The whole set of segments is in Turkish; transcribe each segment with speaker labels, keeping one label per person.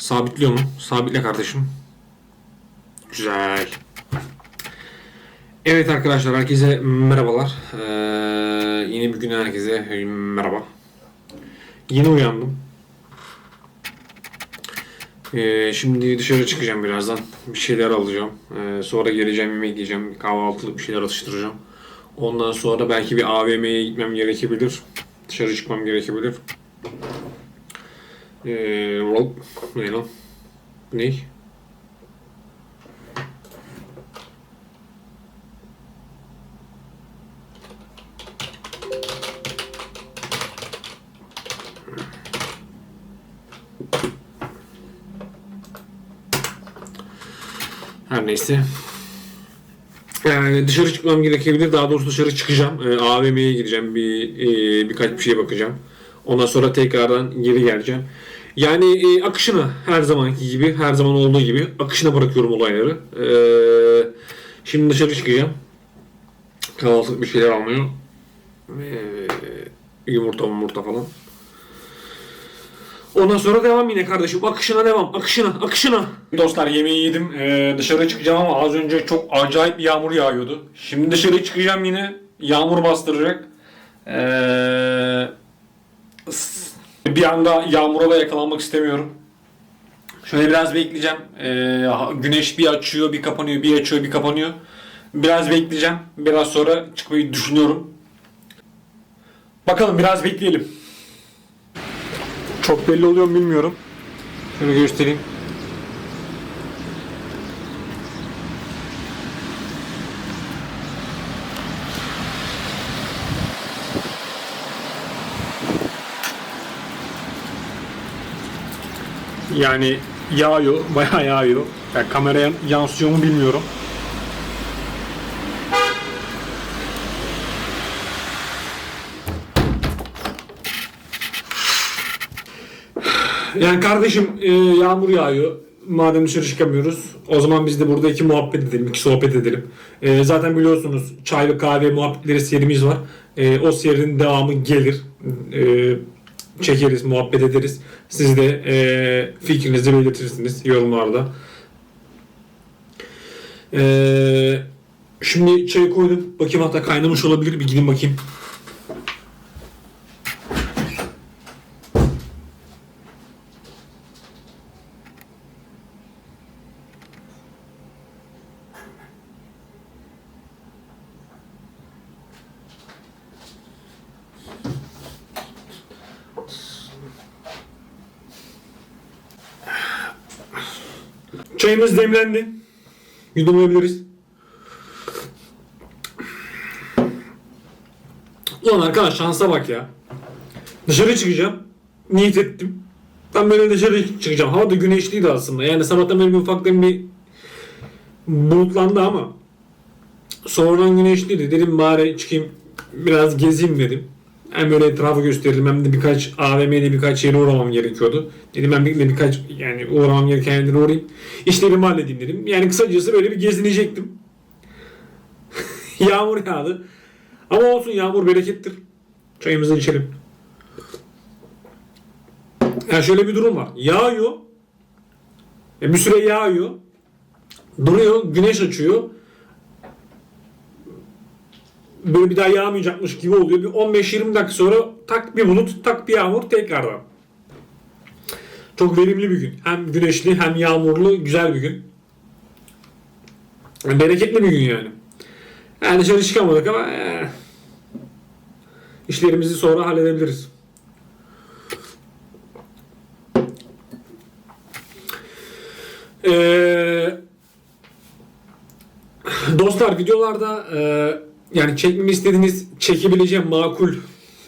Speaker 1: Sabitliyor mu? Sabitle kardeşim. Güzel. Evet arkadaşlar herkese merhabalar. Ee, yeni bir gün herkese merhaba. Yeni uyandım. Ee, şimdi dışarı çıkacağım birazdan. Bir şeyler alacağım. Ee, sonra geleceğim yemek yiyeceğim. Kahvaltılık bir şeyler atıştıracağım. Ondan sonra belki bir AVM'ye gitmem gerekebilir. Dışarı çıkmam gerekebilir. Ee, roll. Ne lan? Ne? Her neyse. Yani dışarı çıkmam gerekebilir. Daha doğrusu dışarı çıkacağım. Ee, AVM'ye gideceğim. Bir e, birkaç bir şeye bakacağım. Ondan sonra tekrardan geri geleceğim. Yani e, akışına her zamanki gibi, her zaman olduğu gibi akışına bırakıyorum olayları. Ee, şimdi dışarı çıkacağım. Kahvaltılık bir şeyler almıyor. Ee, yumurta yumurta falan. Ondan sonra devam yine kardeşim. Akışına devam. Akışına, akışına. Dostlar yemeği yedim. Ee, dışarı çıkacağım ama az önce çok acayip bir yağmur yağıyordu. Şimdi dışarı çıkacağım yine. Yağmur bastıracak. Ee, bir anda yağmura da yakalanmak istemiyorum. Şöyle biraz bekleyeceğim. Ee, güneş bir açıyor, bir kapanıyor, bir açıyor, bir kapanıyor. Biraz bekleyeceğim. Biraz sonra çıkmayı düşünüyorum. Bakalım biraz bekleyelim. Çok belli oluyor mu bilmiyorum. Şöyle göstereyim. Yani yağıyor, bayağı yağıyor. Yani kameraya yansıyor mu bilmiyorum. Yani kardeşim e, yağmur yağıyor. Madem dışarı çıkamıyoruz o zaman biz de burada iki muhabbet edelim, iki sohbet edelim. E, zaten biliyorsunuz çay ve kahve muhabbetleri serimiz var. E, o serinin devamı gelir. E, çekeriz, muhabbet ederiz. Siz de e, fikrinizi belirtirsiniz yorumlarda. E, şimdi çayı koydum. Bakayım hatta kaynamış olabilir. Bir gidin bakayım. Çayımız demlendi. Yudumlayabiliriz. Ulan arkadaş şansa bak ya. Dışarı çıkacağım. Niyet ettim. Ben böyle dışarı çıkacağım. Hava da güneşliydi aslında. Yani sabahtan beri bir ufaktan bir bulutlandı ama sonradan güneşliydi. Dedim bari çıkayım biraz gezeyim dedim. Hem böyle etrafı gösterelim hem de birkaç AVM'de birkaç yere uğramam gerekiyordu. Dedim ben bir, birkaç yani uğramam gereken yerlere uğrayayım. İşlerimi halledeyim dedim. Yani kısacası böyle bir gezinecektim. yağmur yağdı. Ama olsun yağmur berekettir. Çayımızı içelim. Ya şöyle bir durum var. Yağıyor. E bir süre yağıyor. Duruyor. Güneş açıyor böyle bir daha yağmayacakmış gibi oluyor. Bir 15-20 dakika sonra tak bir bulut, tak bir yağmur tekrardan. Çok verimli bir gün. Hem güneşli hem yağmurlu güzel bir gün. Yani bereketli bir gün yani. Yani dışarı çıkamadık ama eh, işlerimizi sonra halledebiliriz. Ee, dostlar videolarda e, yani çekmemi istediğiniz çekebileceğim makul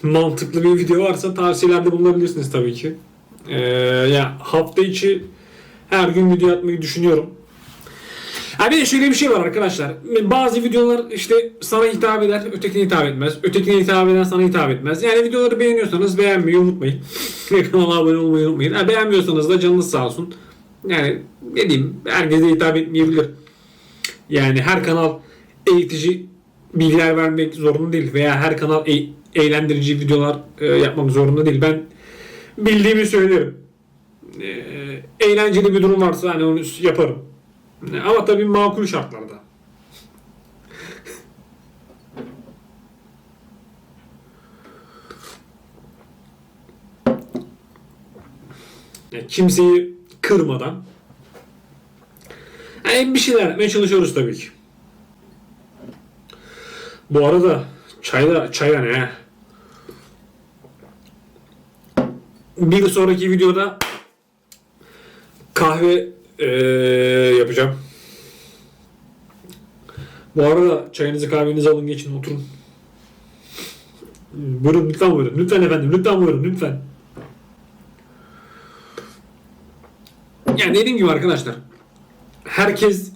Speaker 1: mantıklı bir video varsa tavsiyelerde bulunabilirsiniz tabii ki. Ee, ya hafta içi her gün video atmayı düşünüyorum. Ha bir de şöyle bir şey var arkadaşlar. Bazı videolar işte sana hitap eder, ötekine hitap etmez. Ötekine hitap eden sana hitap etmez. Yani videoları beğeniyorsanız beğenmeyi unutmayın. Kanala abone olmayı unutmayın. Ha, beğenmiyorsanız da canınız sağ olsun. Yani ne diyeyim herkese hitap etmeyebilir. Yani her kanal eğitici bilgiler vermek zorunda değil veya her kanal e- eğlendirici videolar e, yapmak zorunda değil. Ben bildiğimi söylerim. e, eğlenceli bir durum varsa hani onu yaparım. E, Ama tabii makul şartlarda. Yani kimseyi kırmadan yani bir şeyler yapmaya çalışıyoruz tabii ki. Bu arada çayda çayda ne? Bir sonraki videoda kahve eee, yapacağım. Bu arada çayınızı kahvenizi alın geçin oturun. Buyurun lütfen buyurun. Lütfen efendim lütfen buyurun lütfen. Yani dediğim gibi arkadaşlar herkes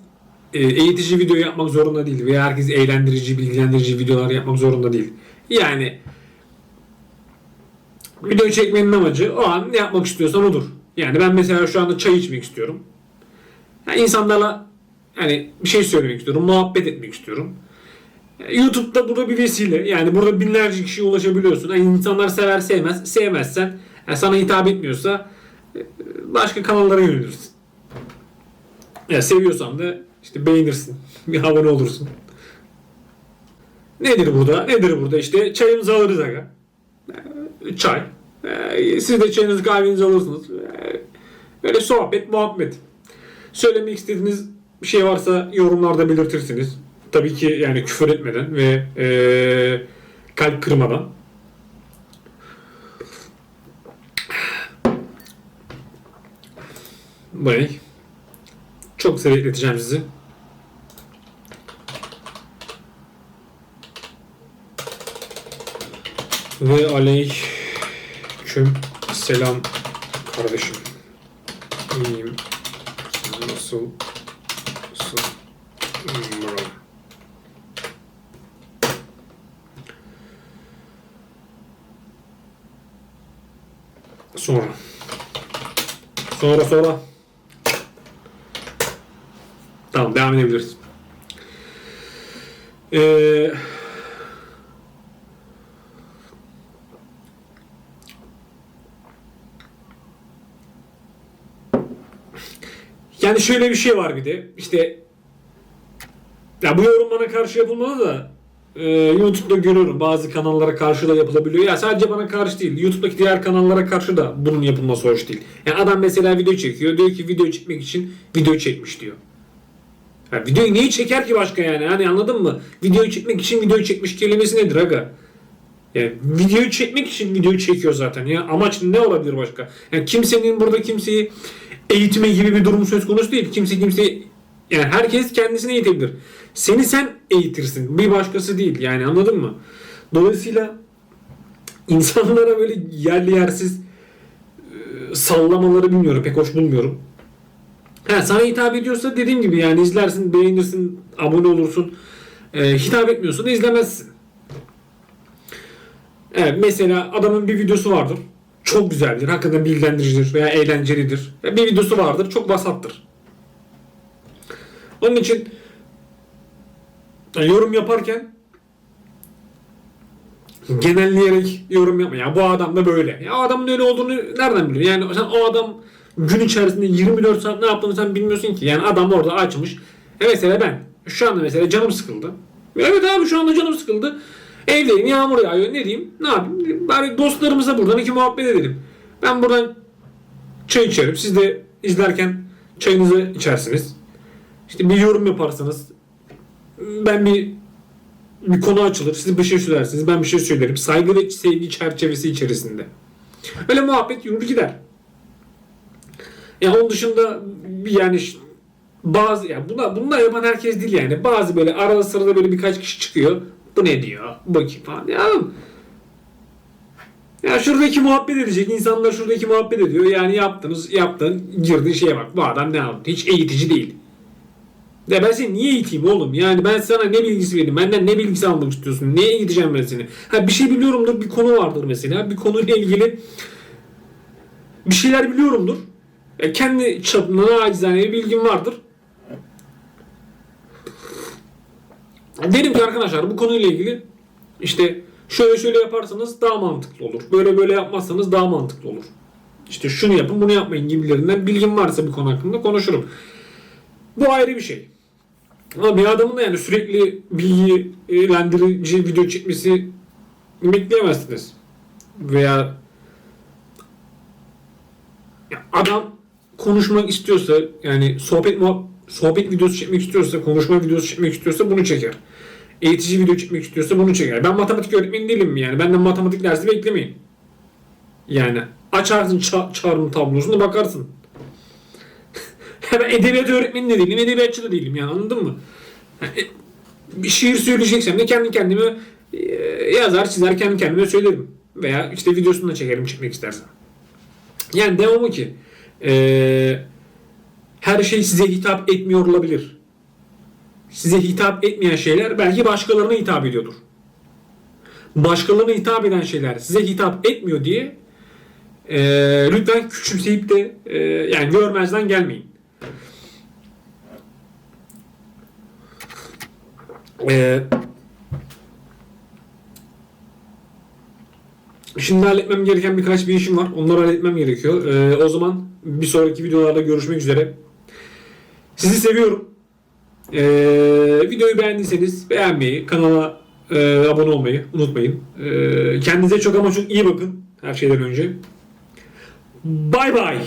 Speaker 1: eğitici video yapmak zorunda değil veya herkes eğlendirici, bilgilendirici videolar yapmak zorunda değil. Yani video çekmenin amacı o an ne yapmak istiyorsan odur. Yani ben mesela şu anda çay içmek istiyorum. Yani insanlarla hani bir şey söylemek istiyorum, muhabbet etmek istiyorum. YouTube'da bu da bir vesile. Yani burada binlerce kişiye ulaşabiliyorsun. Yani insanlar sever sevmez. Sevmezsen yani sana hitap etmiyorsa e, başka kanallara yönelirsin. Ya seviyorsan da işte beğenirsin. Bir abone olursun. Nedir burada? Nedir burada? İşte çayımızı alırız aga. Ee, Çay. Ee, Siz de çayınızı kahvenizi alırsınız. Ee, Böyle sohbet, muhabbet. Söylemek istediğiniz bir şey varsa yorumlarda belirtirsiniz. Tabii ki yani küfür etmeden ve ee, kalp kırmadan. Bey. Çok seyretleteceğim sizi. Ve aleyküm selam kardeşim. İyiyim. Sen nasılsın? Bro. Sonra. Sonra sonra. Tamam devam edebiliriz. Ee, yani şöyle bir şey var bir de işte ya bu yorum bana karşı yapılmalı da e, YouTube'da görüyorum bazı kanallara karşı da yapılabiliyor. Ya sadece bana karşı değil. YouTube'daki diğer kanallara karşı da bunun yapılması hoş değil. Yani adam mesela video çekiyor. Diyor ki video çekmek için video çekmiş diyor. Ya videoyu niye çeker ki başka yani? Hani anladın mı? Videoyu çekmek için video çekmiş kelimesi nedir aga? Yani videoyu çekmek için videoyu çekiyor zaten. Ya amaç ne olabilir başka? Yani kimsenin burada kimseyi eğitme gibi bir durum söz konusu değil. Kimse kimseyi yani herkes kendisini eğitebilir. Seni sen eğitirsin. Bir başkası değil. Yani anladın mı? Dolayısıyla insanlara böyle yerli yersiz e, sallamaları bilmiyorum. Pek hoş bulmuyorum. Ha, sana hitap ediyorsa dediğim gibi yani izlersin, beğenirsin, abone olursun. E, hitap etmiyorsa da izlemezsin. Evet, mesela adamın bir videosu vardır. Çok güzeldir. Hakikaten bilgilendiricidir veya eğlencelidir. Bir videosu vardır. Çok basattır. Onun için yorum yaparken genelleyerek yorum yapma. Ya bu adam da böyle. Ya adamın öyle olduğunu nereden biliyor? Yani sen o adam gün içerisinde 24 saat ne yaptığını sen bilmiyorsun ki. Yani adam orada açmış. E mesela ben şu anda mesela canım sıkıldı. Evet abi şu anda canım sıkıldı. Evdeyim yağmur yağıyor ne diyeyim ne yapayım bari dostlarımıza buradan iki muhabbet edelim. Ben buradan çay içerim siz de izlerken çayınızı içersiniz. İşte bir yorum yaparsanız ben bir bir konu açılır siz bir şey söylersiniz ben bir şey söylerim saygı ve sevgi çerçevesi içerisinde. Öyle muhabbet yürür gider. Ya onun dışında yani bazı ya buna bunlar yapan herkes değil yani. Bazı böyle arada sırada böyle birkaç kişi çıkıyor. Bu ne diyor? Kim falan. Ya ya şuradaki muhabbet edecek. insanlar şuradaki muhabbet ediyor. Yani yaptınız, yaptın, girdin şeye bak. Bu adam ne yaptı? Hiç eğitici değil. Ya ben seni niye eğiteyim oğlum? Yani ben sana ne bilgisi vereyim? Benden ne bilgisi almak istiyorsun? Neye eğiteceğim ben seni? Ha bir şey biliyorumdur. Bir konu vardır mesela. Bir konuyla ilgili bir şeyler biliyorumdur. Ya kendi çapımda acizane bir bilgim vardır. Derim ki arkadaşlar bu konuyla ilgili işte şöyle şöyle yaparsanız daha mantıklı olur. Böyle böyle yapmazsanız daha mantıklı olur. işte şunu yapın bunu yapmayın gibilerinden bilgim varsa bir konu hakkında konuşurum. Bu ayrı bir şey. Ama bir adamın da yani sürekli bilgilendirici video çekmesi bekleyemezsiniz. Veya ya adam konuşmak istiyorsa yani sohbet muhab- sohbet videosu çekmek istiyorsa, konuşma videosu çekmek istiyorsa bunu çeker. Eğitici video çekmek istiyorsa bunu çeker. Ben matematik öğretmeni değilim yani. Benden matematik dersi beklemeyin. Yani açarsın ça- çağrım tablosuna bakarsın. ben edebiyat öğretmeni de değilim, edebiyatçı da değilim yani anladın mı? Yani, e, bir şiir söyleyeceksem de kendi kendime e, yazar çizer kendi kendime söylerim. Veya işte videosunu da çekerim çekmek istersen. Yani devamı ki e, her şey size hitap etmiyor olabilir. Size hitap etmeyen şeyler belki başkalarına hitap ediyordur. Başkalarına hitap eden şeyler size hitap etmiyor diye e, lütfen küçümseyip de e, yani görmezden gelmeyin. E, Şimdi halletmem gereken birkaç bir işim var. Onları halletmem gerekiyor. Ee, o zaman bir sonraki videolarda görüşmek üzere. Sizi seviyorum. Ee, videoyu beğendiyseniz beğenmeyi, kanala e, abone olmayı unutmayın. Ee, kendinize çok ama çok iyi bakın her şeyden önce. Bay bay.